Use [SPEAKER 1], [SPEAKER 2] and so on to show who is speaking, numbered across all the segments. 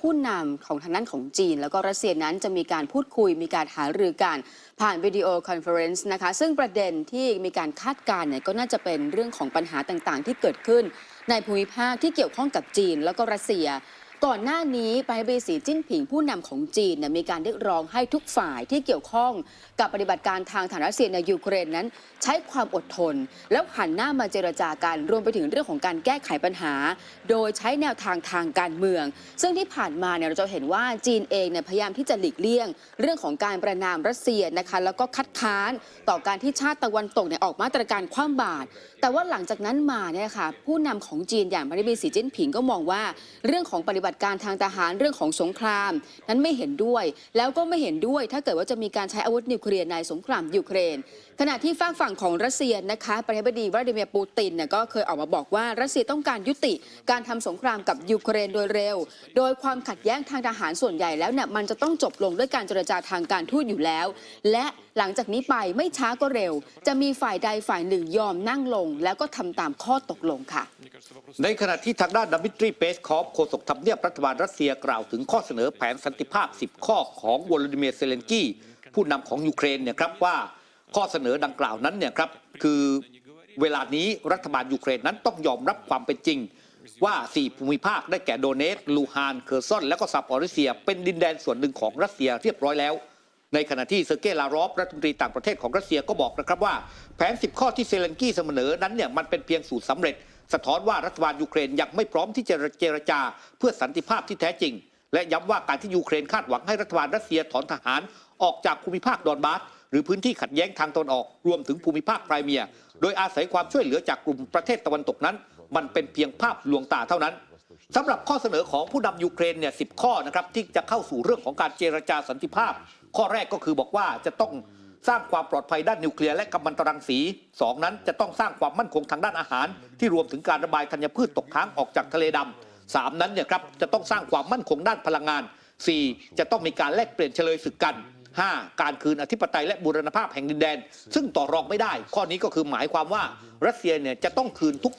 [SPEAKER 1] ผู้นำของทางด้านของจีน แล้วก็รัสเซียนั้นจะมีการพูดคุยมีการหารือกัน ผ่านวิดีโอคอนเฟอเรนซ์นะคะ ซึ่งประเด็นที่มีการคาดการณ์เนี่ยก็น่าจะเป็นเรื่องของปัญหาต่างๆ ที่เกิดขึ้น ในภูมิภาคที่เกี่ยวข้องกับจีน แล้วก็รัสเซีย ก่อนหน้านี้ไปเบสีจิ้นผิงผู้นำของจีนเนี่ยมีการเรียกร้องให้ทุกฝ่ายที่เกี่ยวข้องกับปฏิบัติการทางฐานรัสเซียในยูเครนนั้น ใช้ความอดทน แล้วหันหน้ามาเจรจากันรวมไปถึงเรื่องของการแก้ไขปัญหา โดยใช้แนวทางทางการเมือง ซึ่งที่ผ่านมาเนี่ยเราจะเห็นว่าจีนเองเนี่ยพยายามที่จะหลีกเลี่ยง เรื่องของการประนามรัสเซียนะคะแล้วก็คัดค้านต่อการที่ชาติตะวันตกเนี่ยออกมาตรการคว่ำบาตรแต่ว่าหลังจากนั้นมาเนี่ยค่ะผู้นำของจีนอย่างพระบิดสีจิ้นผิงก็มองว่าเรื่องของปฏิบัติการทางทหารเรื่องของสงคราม นั้นไม่เห็นด้วย แล้วก็ไม่เห็นด้วย ถ้าเกิดว่าจะมีการใช้อาวุธนิวเคลียร์ในสงครามยูเครน ขณะที่ฝากฝั่งของรัสเซียนะคะประธานาธิบดีวลาดิเมียร์ปูตินเนี่ยก็เคยออกมาบอกว่ารัสเซียต้องการยุติการทำสงครามกับยูเครนโดยเร็ว โดยความขัดแย้งทางทหารส่วนใหญ่แล้วเนี่ยมันจะต้องจบลงด้วยการเจรจาทางการทูตอยู่แล้ว และหลังจากนี้ไปไม่ช้าก็เร็ว จะมีฝ่ายใดฝ่ายหนึ่งยอมนั่งลง แล้วก็ทำตามข้อตกลงค่ะ
[SPEAKER 2] ในขณะที่ทางด้านดมิตรีเปสคอฟโฆษกทำเนียบรัฐบาลรัสเซียกล่าวถึงข้อเสนอแผนสันติภาพ 10 ข้อของวลาดิเมียร์เซเลนกี้ผู้นำของยูเครนเนี่ยครับว่าข้อเสนอดังกล่าวนั้นเนี่ยครับคือเวลานี้รัฐบาลยูเครนนั้นต้องยอมรับความเป็นจริง ว่า 4 ภูมิภาคได้แก่โดเนตลูฮาน เคอร์ซอน และก็ซาปอริเซีย เป็นดินแดนส่วนหนึ่งของรัสเซียเรียบร้อยแล้ว ในขณะที่เซอร์เกย์ลารอฟรัฐมนตรีต่างประเทศของรัสเซียก็บอกนะครับว่าแผน 10 ข้อที่เซเลนกี้เสนอนั้นเนี่ยมันเป็นเพียงสูตรสำเร็จ สะท้อนว่ารัฐบาลยูเครนยังไม่พร้อมที่จะเจรจา เพื่อสันติภาพที่แท้จริง และย้ำว่าการที่ยูเครนคาดหวังให้รัฐบาลรัสเซียถอนทหารออกจากภูมิภาคดอนบาสหรือพื้นที่ขัดแย้งทางตะวันออก รวมถึงภูมิภาคไครเมีย โดยอาศัยความช่วยเหลือจากกลุ่มประเทศตะวันตกนั้น มันเป็นเพียงภาพลวงตาเท่านั้นสำหรับข้อเสนอของผู้นำยูเครนเนี่ยสิข้อนะครับที่จะเข้าสู่เรื่องของการเจรจาสันติภาพ ข้อแรกก็คือบอกว่าจะต้องสร้างความปลอดภัยด้านนิวเคลียร์และกัมมันตรังสีสองนั้นจะต้องสร้างความมั่นคงทางด้านอาหาร ที่รวมถึงการระบายธัญพืชตกค้างออกจากทะเลดำสามนั้นเนี่ยครับจะต้องสร้างความมั่นคงด้านพลังงานสี่จะต้องมีการแลกเปลี่ยนเฉลยศึกกัน 5. การคืนอธิปไตยและบูรณภาพแห่งดินแดน ซึ่งต่อรองไม่ได้ ข้อนี้ก็คือหมายความว่ารัสเซียเนี่ยจะต้องคืนทุก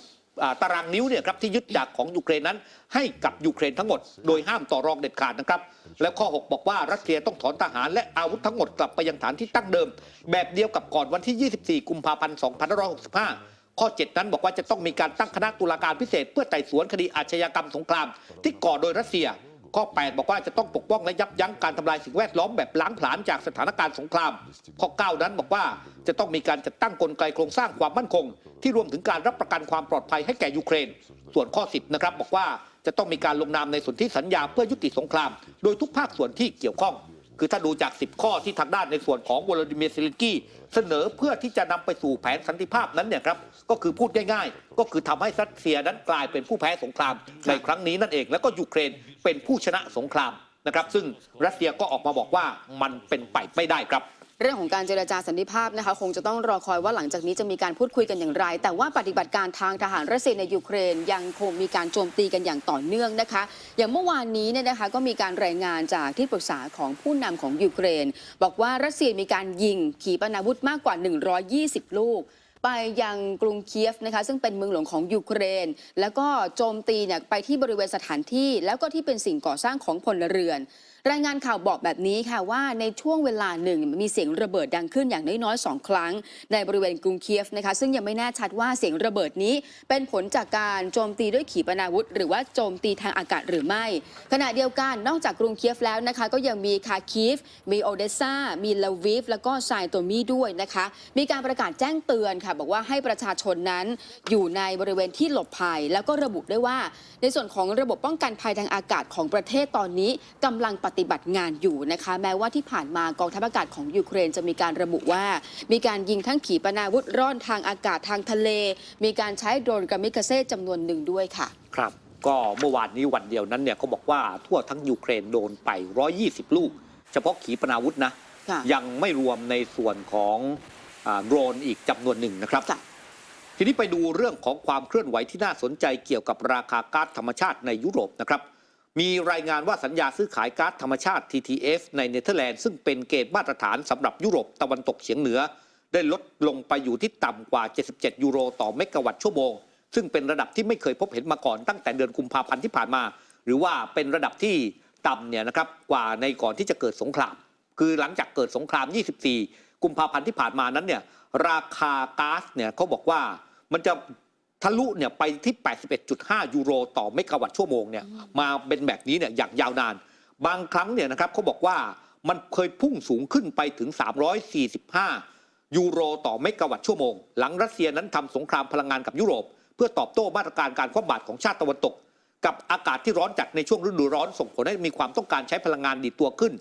[SPEAKER 2] ตารางนิ้วเนี่ยครับที่ยึดจากของยูเครนนั้น ให้กับยูเครนทั้งหมด โดยห้ามต่อรองเด็ดขาดนะครับ แล้วข้อ 6 บอกว่ารัสเซียต้องถอนทหารและอาวุธทั้งหมดกลับไปยังฐานที่ตั้งเดิม แบบเดียวกับก่อนวันที่ 24 กุมภาพันธ์ 2565ข้อ 7 นั้นบอกว่าจะต้องมีการตั้งคณะตุลาการพิเศษ เพื่อไต่สวนคดีอาชญากรรมสงคราม ที่ก่อโดยรัสเซีย ข้อ 8 บอกว่าจะต้องปกป้องและยับยั้งการทำลายสิ่งแวดล้อมแบบล้างผลาญจากสถานการณ์สงคราม ข้อ 9 นั้นบอกว่าจะต้องมีการจัดตั้งกลไกโครงสร้างความมั่นคง ที่รวมถึงการรับประกันความปลอดภัยให้แก่ยูเครน ส่วนข้อ 10 นะครับบอกว่าจะต้องมีการลงนามในสนธิสัญญาเพื่อยุติสงคราม โดยทุกภาคส่วนที่เกี่ยวข้อง คือถ้าดูจาก 10 ข้อที่ทางด้านในส่วนของวลาดิเมียร์เซเลนกี้เสนอเพื่อที่จะนำไปสู่แผนสันติภาพนั้นเนี่ยครับก็คือพูดง่ายๆ ก็คือทำให้รัสเซียนั้นกลายเป็นผู้แพ้สงครามในครั้งนี้นั่นเอง แล้วก็ยูเครนเป็นผู้ชนะสงครามนะครับซึ่งรัสเซียก็ออกมาบอกว่ามันเป็นไปไม่ได้ครับ
[SPEAKER 1] เรื่องของการเจรจาสันติภาพนะคะคงจะต้องรอคอยว่าหลังจากนี้จะมีการพูดคุยกันอย่างไร แต่ว่าปฏิบัติการทางทหารรัสเซียในยูเครนยังคงมีการโจมตีกันอย่างต่อเนื่องนะคะ อย่างเมื่อวานนี้เนี่ยนะคะก็มีการรายงานจากที่ปรึกษาของผู้นำของยูเครน บอกว่ารัสเซียมีการยิงขีปนาวุธมากกว่า 120 ลูกไปยังกรุงเคียฟนะคะซึ่งเป็นเมืองหลวงของยูเครน แล้วก็โจมตีเนี่ยไปที่บริเวณสถานที่ แล้วก็ที่เป็นสิ่งก่อสร้างของพลเรือน รายงานข่าวบอกแบบนี้ค่ะว่าในช่วงเวลาหนึ่งมีเสียงระเบิดดังขึ้นอย่างน้อยๆสองครั้ง ในบริเวณกรุงเคียฟนะคะ ซึ่งยังไม่แน่ชัดว่าเสียงระเบิดนี้ เป็นผลจากการโจมตีด้วยขีปนาวุธ หรือว่าโจมตีทางอากาศหรือไม่ ขณะเดียวกันนอกจากกรุงเคียฟแล้วนะคะ ก็ยังมีคาคีฟ มีโอเดสซามีลาวิฟ แล้วก็ไซโตมีด้วยนะคะ มีการประกาศแจ้งเตือนค่ะบอกว่าให้ประชาชนนั้นอยู่ในบริเวณที่หลบภัย แล้วก็ระบุด้วยว่า ในส่วนของระบบป้องกันภัยทางอากาศของประเทศตอนนี้กำลังปฏิบัติงานอยู่นะคะ แม้ว่าที่ผ่านมากองทัพอากาศของยูเครนจะมีการระบุว่า มีการยิงทั้งขีปนาวุธร่อนทางอากาศทางทะเล มีการใช้โดรนกามิกาเซ่จำนวนหนึ่งด้วยค่ะ
[SPEAKER 2] ครับ ก็เมื่อวานนี้วันเดียวนั้นเนี่ยเขาบอกว่าทั่วทั้งยูเครนโดนไป 120 ลูก เฉพาะขีปนาวุธนะ
[SPEAKER 1] ค่ะ
[SPEAKER 2] ยังไม่รวมในส่วนของอาโดรนอีกจำนวนหนึ่งนะครับ
[SPEAKER 1] ค่ะ
[SPEAKER 2] ทีนี้ไปดูเรื่องของความเคลื่อนไหวที่น่าสนใจเกี่ยวกับราคาก๊าซธรรมชาติในยุโรปนะครับ มีรายงานว่าสัญญาซื้อขายก๊าซธรรมชาติ TTF ในเนเธอร์แลนด์ซึ่งเป็นเกณฑ์มาตรฐานสำหรับยุโรปตะวันตกเฉียงเหนือ ได้ลดลงไปอยู่ที่ต่ำกว่า 77 ยูโรต่อเมกะวัตต์ชั่วโมง ซึ่งเป็นระดับที่ไม่เคยพบเห็นมาก่อนตั้งแต่เดือนกุมภาพันธ์ที่ผ่านมา หรือว่าเป็นระดับที่ต่ำเนี่ยนะครับกว่าในก่อนที่จะเกิดสงคราม คือหลังจากเกิดสงคราม 24 กุมภาพันธ์ที่ผ่านมานั้นเนี่ยราคาก๊าซเนี่ยเขาบอกว่ามันจะ ทะลุเนี่ยไปที่ 81.5 ยูโรต่อเมกะวัตต์ชั่วโมงเนี่ยมาเป็นแบบนี้เนี่ยอย่างยาวนาน บางครั้งเนี่ยนะครับเขาบอกว่ามันเคยพุ่งสูงขึ้นไปถึง 345 ยูโรต่อเมกะวัตต์ชั่วโมง หลังรัสเซียนั้นทำสงครามพลังงานกับยุโรป เพื่อตอบโต้มาตรการการคว่ำบาตรของชาติตะวันตก กับอากาศที่ร้อนจัดในช่วงฤดูร้อนส่งผลให้มีความต้องการใช้พลังงานดีดตัวขึ้น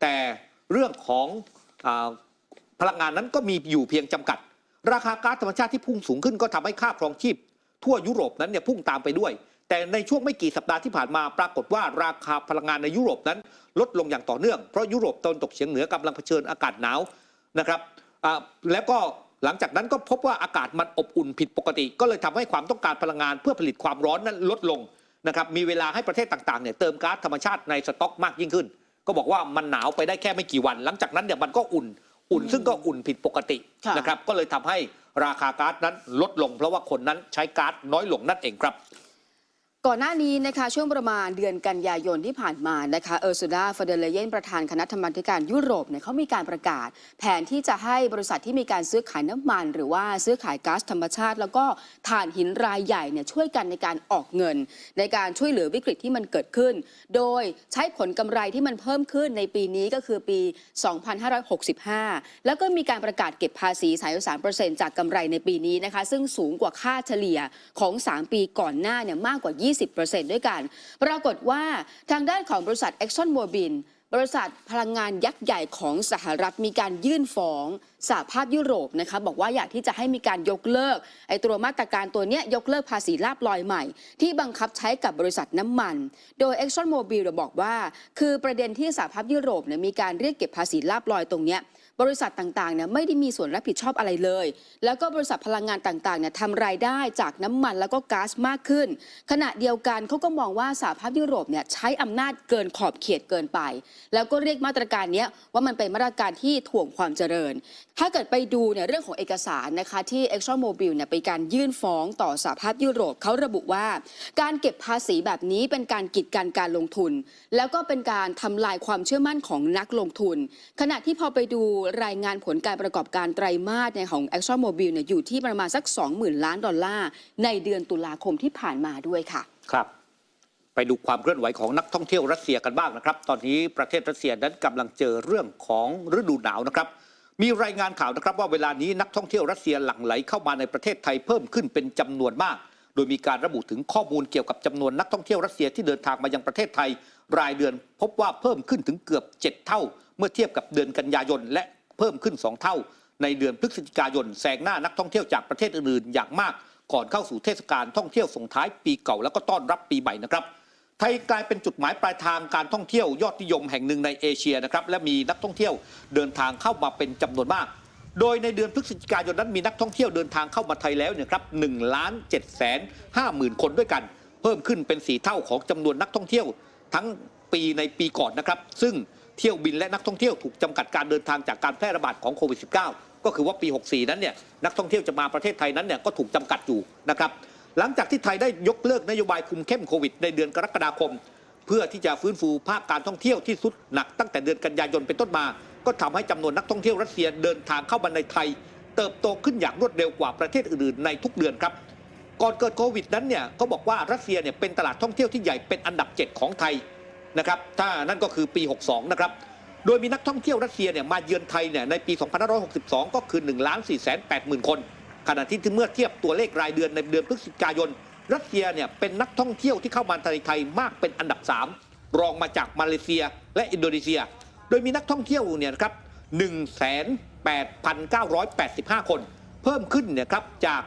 [SPEAKER 2] แต่เรื่องของอาพลังงานนั้นก็มีอยู่เพียงจำกัด ราคาก๊าซธรรมชาติที่พุ่งสูงขึ้นก็ทำให้ค่าครองชีพ ทั่วยุโรปนั้นเนี่ยพุ่งตามไปด้วย แต่ในช่วงไม่กี่สัปดาห์ที่ผ่านมาปรากฏว่าราคาพลังงานในยุโรปนั้น ลดลงอย่างต่อเนื่องเพราะยุโรปตะวันตกเฉียงเหนือกำลังเผชิญอากาศหนาวนะครับอ่าแล้วก็หลังจากนั้นก็พบว่าอากาศมันอบอุ่นผิดปกติ ก็เลยทำให้ความต้องการพลังงานเพื่อผลิตความร้อนนั้นลดลงนะครับมีเวลาให้ประเทศต่างๆเนี่ยเติมก๊าซธรรมชาติในสต็อกมากยิ่งขึ้น ก็บอกว่ามันหนาวไปได้แค่ไม่กี่วัน หลังจากนั้นเนี่ยมันก็อุ่น อุ่นซึ่งก็อุ่นผิดปกติ
[SPEAKER 1] ค่ะ
[SPEAKER 2] นะครับก็เลยทำให้ ราคาก๊าซนั้นลดลงเพราะว่าคนนั้นใช้ก๊าซน้อยลงนั่นเองครับ
[SPEAKER 1] ก่อนหน้านี้นะคะช่วงประมาณเดือนกันยายนที่ผ่านมานะคะเออร์ซูดาฟเดเลเยนประธานคณะธรรมาธิการยุโรปเนี่ยเขามีการประกาศ แผนที่จะให้บริษัทที่มีการซื้อขายน้ำมัน หรือว่าซื้อขายก๊าซธรรมชาติ แล้วก็ถ่านหินรายใหญ่เนี่ยช่วยกันในการออกเงิน ในการช่วยเหลือวิกฤตที่มันเกิดขึ้น โดยใช้ผลกำไรที่มันเพิ่มขึ้นในปีนี้ก็คือปี 2565 แล้วก็มีการประกาศเก็บภาษี33%จากกำไรในปีนี้นะคะซึ่งสูงกว่าค่าเฉลี่ยของ 3 ปีก่อนหน้าเนี่ยมากกว่า20 20%ด้วยกัน ปรากฏว่าทางด้านของบริษัท Exxon Mobil บริษัทพลังงานยักษ์ใหญ่ของสหรัฐมีการยื่นฟ้องสหภาพยุโรปนะคะบอกว่าอยากที่จะให้มีการยกเลิกไอ้ตัวมาตรการตัวเนี้ยยกเลิกภาษีลาบลอยใหม่ ที่บังคับใช้กับบริษัทน้ำมัน โดย Exxon Mobil บอกว่า คือประเด็นที่สหภาพยุโรปเนี่ยมีการเรียกเก็บภาษีลาบลอยตรงเนี้ย บริษัทต่างๆเนี่ยไม่ได้มีส่วนรับผิดชอบอะไรเลย แล้วก็บริษัทพลังงานต่างๆเนี่ยทำรายได้จากน้ำมันแล้วก็ก๊าซมากขึ้น ขณะเดียวกันเขาก็มองว่าสหภาพยุโรปเนี่ยใช้อำนาจเกินขอบเขตเกินไป แล้วก็เรียกมาตรการนี้ว่ามันเป็นมาตรการที่ถ่วงความเจริญ ถ้าเกิดไปดูเนี่ยเรื่องของเอกสารนะคะที่ Exxon Mobil เนี่ยไปการยื่นฟ้องต่อสหภาพยุโรปเขาระบุว่า การเก็บภาษีแบบนี้เป็นการกีดกันการลงทุน แล้วก็เป็นการทำลายความเชื่อมั่นของนักลงทุน ขณะที่พอไปดูรายงานผลการประกอบการไตรมาสเนี่ยของ Exxon Mobil เนี่ยอยู่ที่ประมาณสัก 20,000 ล้านดอลลาร์ ในเดือนตุลาคมที่ผ่านมาด้วยค่ะ
[SPEAKER 2] ครับ ไปดูความเคลื่อนไหวของนักท่องเที่ยวรัสเซียกันบ้างนะครับ ตอนนี้ประเทศรัสเซียนั้นกำลังเจอเรื่องของฤดูหนาวนะครับ มีรายงานข่าวนะครับว่าเวลานี้นักท่องเที่ยวรัสเซียหลั่งไหลเข้ามาในประเทศไทยเพิ่มขึ้นเป็นจำนวนมาก โดยมีการระบุถึงข้อมูลเกี่ยวกับจำนวนนักท่องเที่ยวรัสเซียที่เดินทางมายังประเทศไทย รายเดือนพบว่าเพิ่มขึ้นถึงเกือบ 7 เท่าเมื่อเทียบกับเดือนกันยายนและ เพิ่มขึ้น 2 เท่า ในเดือนพฤศจิกายนแซงหน้านักท่องเที่ยวจากประเทศอื่นๆอย่างมาก ก่อนเข้าสู่เทศกาลท่องเที่ยวส่งท้ายปีเก่าแล้วก็ต้อนรับปีใหม่นะครับไทยกลายเป็นจุดหมายปลายทางการท่องเที่ยวยอดนิยมแห่งหนึ่งในเอเชียนะครับและมีนักท่องเที่ยวเดินทางเข้ามาเป็นจำนวนมาก โดยในเดือนพฤศจิกายนนั้นมีนักท่องเที่ยวเดินทางเข้ามาไทยแล้วเนี่ยครับ1ล้าน7แสน5หมื่นคนด้วยกัน เพิ่มขึ้นเป็นสีเท่าของจำนวนนักท่องเที่ยว ทั้งปีในปีก่อนนะครับ ซึ่ง เที่ยวบินและนักท่องเที่ยวถูกจำกัดการเดินทางจากการแพร่ระบาดของโควิด -19 ก็คือว่าปี 64 นั้นเนี่ยนักท่องเที่ยวจะมาประเทศไทยนั้นเนี่ยก็ถูกจำกัดอยู่นะครับหลังจากที่ไทยได้ยกเลิกนโยบายคุมเข้มโควิดในเดือนกรกฎาคม เพื่อที่จะฟื้นฟูภาคการท่องเที่ยวที่สุดหนักตั้งแต่เดือนกันยายนเป็นต้นมา ก็ทำให้จำนวนนักท่องเที่ยวรัสเซียเดินทางเข้ามาในไทย เติบโตขึ้นอย่างรวดเร็วกว่าประเทศอื่นๆในทุกเดือนครับก่อนเกิดโควิดนั้นเนี่ยก็บอกว่ารัสเซียเนี่ยเป็นตลาดท่องเที่ยวที่ใหญ่เป็นอันดับ 7 ของไทย นะครับถ้านั่นก็คือปี 62 นะครับ โดยมีนักท่องเที่ยวรัสเซียเนี่ยมาเยือนไทยเนี่ยในปี 2562 ก็คือ1ล้าน4แสน8หมื่นคน ขณะที่เมื่อเทียบตัวเลขรายเดือนในเดือนพฤศจิกายน รัสเซียเนี่ยเป็นนักท่องเที่ยวที่เข้ามาในไทยมากเป็นอันดับ 3 รองมาจากมาเลเซียและอินโดนีเซีย โดยมีนักท่องเที่ยวเนี่ยนะครับ1,8,985 คน เพิ่มขึ้นเนี่ยครับจาก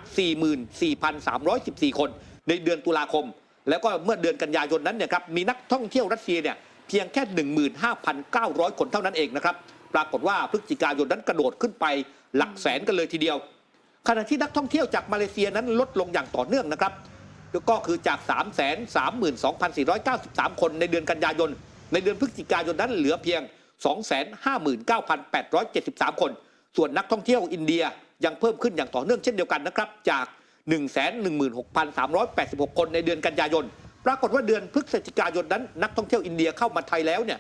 [SPEAKER 2] 44,314 คน ในเดือนตุลาคม แล้วก็เมื่อเดือนกันยายนนั้นเนี่ยครับมีนักท่องเที่ยวรัสเซียเนี่ยเพียงแค่ 15,900 คนเท่านั้นเองนะครับปรากฏว่าพฤศจิกายนนั้นกระโดดขึ้นไปหลักแสนกันเลยทีเดียว ขณะที่นักท่องเที่ยวจากมาเลเซียนั้นลดลงอย่างต่อเนื่องนะครับก็คือจาก 3 3 2 4 9 3 คนในเดือนกันยายน ในเดือนพฤศจิกายนนั้นเหลือเพียง 259,873 คน ส่วนนักท่องเที่ยวอินเดียยังเพิ่มขึ้นอย่างต่อเนื่องเช่นเดียวกันนะครับจาก 116,386 คนในเดือนกันยายน ปรากฏว่าเดือนพฤศจิกายนนั้น นักท่องเที่ยวอินเดียเข้ามาไทยแล้วเนี่ย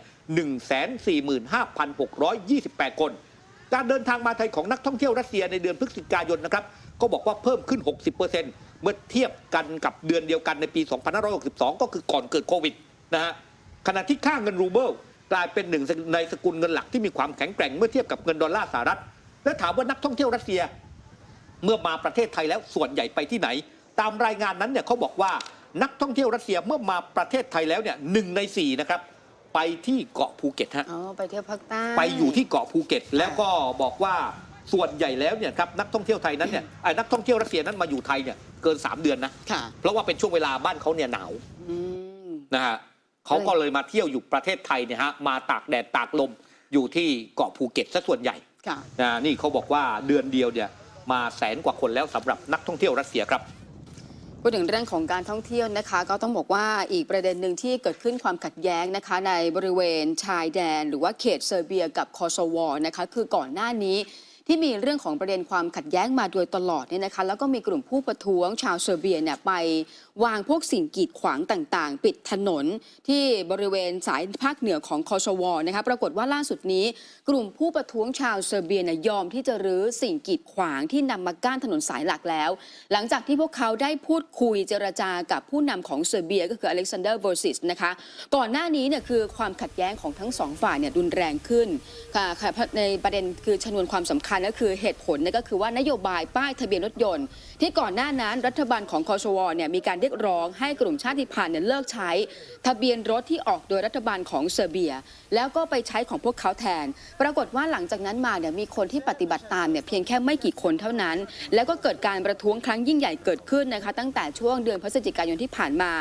[SPEAKER 2] 145,628 คน การเดินทางมาไทยของนักท่องเที่ยวรัสเซียในเดือนพฤศจิกายนนะครับก็บอกว่าเพิ่มขึ้น 60%เมื่อเทียบกันกับเดือนเดียวกันในปี 2562 ก็คือก่อนเกิดโควิดนะฮะขณะที่ค่าเงินรูเบิลกลายเป็นหนึ่งในสกุลเงินหลักที่มีความแข็งแกร่งเมื่อเทียบกับเงินดอลลาร์สหรัฐ และถามว่านักท่องเที่ยวรัสเซีย เมื่อมาประเทศไทยแล้วส่วนใหญ่ไปที่ไหน ตามรายงานนั้นเนี่ยเขาบอกว่านักท่องเที่ยวรัสเซียเมื่อมาประเทศไทยแล้วเนี่ยหนึ่งในสี่นะครับไปที่เกาะภูเก็ตฮะ
[SPEAKER 1] อ๋อไปเที่ยวภาคใต้
[SPEAKER 2] ไปอยู่ที่เกาะภูเก็ต แล้วก็บอกว่าส่วนใหญ่แล้วเนี่ยครับนักท่องเที่ยวไทยนั้นเนี่ยไอ้นักท่องเที่ยวรัสเซียนั้นมาอยู่ไทยเนี่ยเกิน 3 เดือนนะ
[SPEAKER 1] ค่ะ
[SPEAKER 2] เพราะว่าเป็นช่วงเวลาบ้านเขาเนี่ยหนาว
[SPEAKER 1] อืม
[SPEAKER 2] นะฮะเขาก็เลยมาเที่ยวอยู่ประเทศไทยเนี่ยฮะมาตากแดดตากลมอยู่ที่เกาะภูเก็ตซะส่วนใหญ่
[SPEAKER 1] ค่ะ
[SPEAKER 2] นะนี่เขาบอกว่าเดือนเดียวเนี่ย มาแสนกว่าคนแล้วสำหรับนักท่องเที่ยวรัสเซียครับ
[SPEAKER 1] พูดถึงเรื่องของการท่องเที่ยวนะคะ ก็ต้องบอกว่าอีกประเด็นหนึ่งที่เกิดขึ้นความขัดแย้งนะคะ ในบริเวณชายแดน หรือว่าเขตเซอร์เบียกับคอโซวนะคะคือก่อนหน้านี้ ที่มีเรื่องของประเด็นความขัดแย้งมาโดยตลอดเนี่ยนะคะ แล้วก็มีกลุ่มผู้ประท้วงชาวเซอร์เบียเนี่ยไปวางพวกสิ่งกีดขวางต่างๆ ปิดถนนที่บริเวณสายภาคเหนือของคอสโวนะคะปรากฏว่าล่าสุดนี้ กลุ่มผู้ประท้วงชาวเซอร์เบียเนี่ยยอมที่จะรื้อสิ่งกีดขวางที่นำมากั้นถนนสายหลักแล้ว หลังจากที่พวกเขาได้พูดคุยเจรจากับผู้นำของเซอร์เบีย ก็คืออเล็กซานเดอร์เวอร์ซิสนะคะก่อนหน้านี้เนี่ยคือความขัดแย้งของทั้งสองฝ่ายเนี่ยรุนแรงขึ้นค่ะค่ะในประเด็นคือชนวนความสำคัญก็คือเหตุผลเนี่ยก็คือว่านโยบายป้ายทะเบียนรถยนต์ ที่ก่อนหน้านั้นรัฐบาลของคอสวเนี่ยมีการเรียกร้องให้กลุ่มชาติพันธุ์เนี่ยเลิกใช้ ทะเบียนรถที่ออกโดยรัฐบาลของเซอร์เบีย แล้วก็ไปใช้ของพวกเขาแทน ปรากฏว่าหลังจากนั้นมาเนี่ยมีคนที่ปฏิบัติตามเนี่ยเพียงแค่ไม่กี่คนเท่านั้น แล้วก็เกิดการประท้วงครั้งยิ่งใหญ่เกิดขึ้นนะคะ ตั้งแต่ช่วงเดือนพฤศจิกายนที่ผ่านมา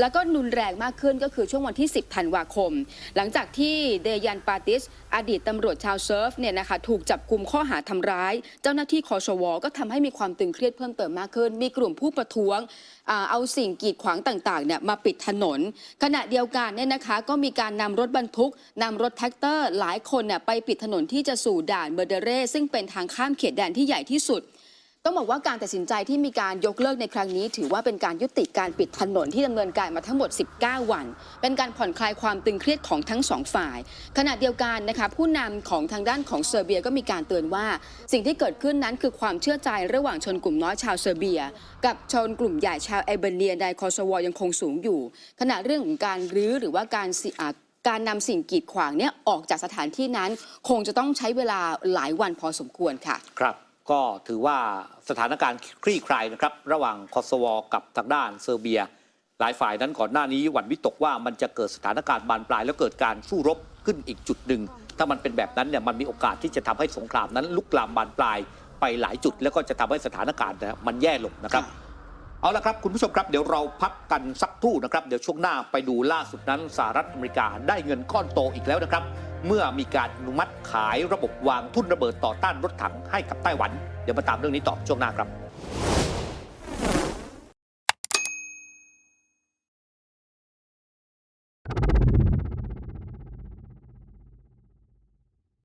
[SPEAKER 1] แล้วก็รุนแรงมากขึ้นก็คือช่วงวันที่ 10 ธันวาคม หลังจากที่เดยันปาติสอดีตตำรวจชาวเซิร์ฟเนี่ยนะคะถูกจับกลุ่มข้อหาทำร้าย เจ้าหน้าที่คอสวก็ทำให้มีความตึงเครียดเพิ่มเติมมากขึ้น มีกลุ่มผู้ประท้วงเอาสิ่งกีดขวางต่างๆเนี่ยมาปิดถนน ขณะเดียวกันเนี่ยนะคะก็มีการนำรถบรรทุกนำรถแท็กเตอร์ หลายคนเนี่ยไปปิดถนนที่จะสู่ด่านเบอร์เดเร่ซึ่งเป็นทางข้ามเขตแดนที่ใหญ่ที่สุด ต้องบอกว่าการตัดสินใจที่มีการยกเลิกในครั้งนี้ ถือว่าเป็นการยุติการปิดถนนที่ดำเนินการมาทั้งหมด 19 วัน เป็นการผ่อนคลายความตึงเครียดของทั้งสองฝ่าย ขณะเดียวกันนะคะผู้นำของทางด้านของเซอร์เบียก็มีการเตือนว่า สิ่งที่เกิดขึ้นนั้นคือความเชื่อใจระหว่างชนกลุ่มน้อยชาวเซอร์เบีย กับชนกลุ่มใหญ่ชาวเอเบเนียในคอสโวยังคงสูงอยู่ ขณะเรื่องของการรื้อหรือว่าการสิอาการนำสิ่งกีดขวางเนี่ยออกจากสถานที่นั้น คงจะต้องใช้เวลาหลายวันพอสมควรค่ะ
[SPEAKER 2] ครับ ก็ถือว่าสถานการณ์คลี่คลายนะครับ ระหว่างคอสวกับทางด้านเซอร์เบีย หลายฝ่ายนั้นก่อนหน้านี้หวั่นวิตกว่ามันจะเกิดสถานการณ์บานปลาย แล้วเกิดการสู้รบขึ้นอีกจุดหนึ่ง ถ้ามันเป็นแบบนั้นเนี่ยมันมีโอกาสที่จะทำให้สงครามนั้น ลุกลามบานปลายไปหลายจุด แล้วก็จะทำให้สถานการณ์มันแย่ลงนะครับเอาละครับ คุณผู้ชมครับเดี๋ยวเราพักกันสักครู่นะครับ เดี๋ยวช่วงหน้าไปดูล่าสุดนั้นสหรัฐอเมริกาได้เงินก้อนโตอีกแล้วนะครับ เมื่อมีการอนุมัติขายระบบวางทุ่นระเบิดต่อต้านรถถังให้กับไต้หวัน เดี๋ยวมาตามเรื่องนี้ต่อช่วงหน้าครับ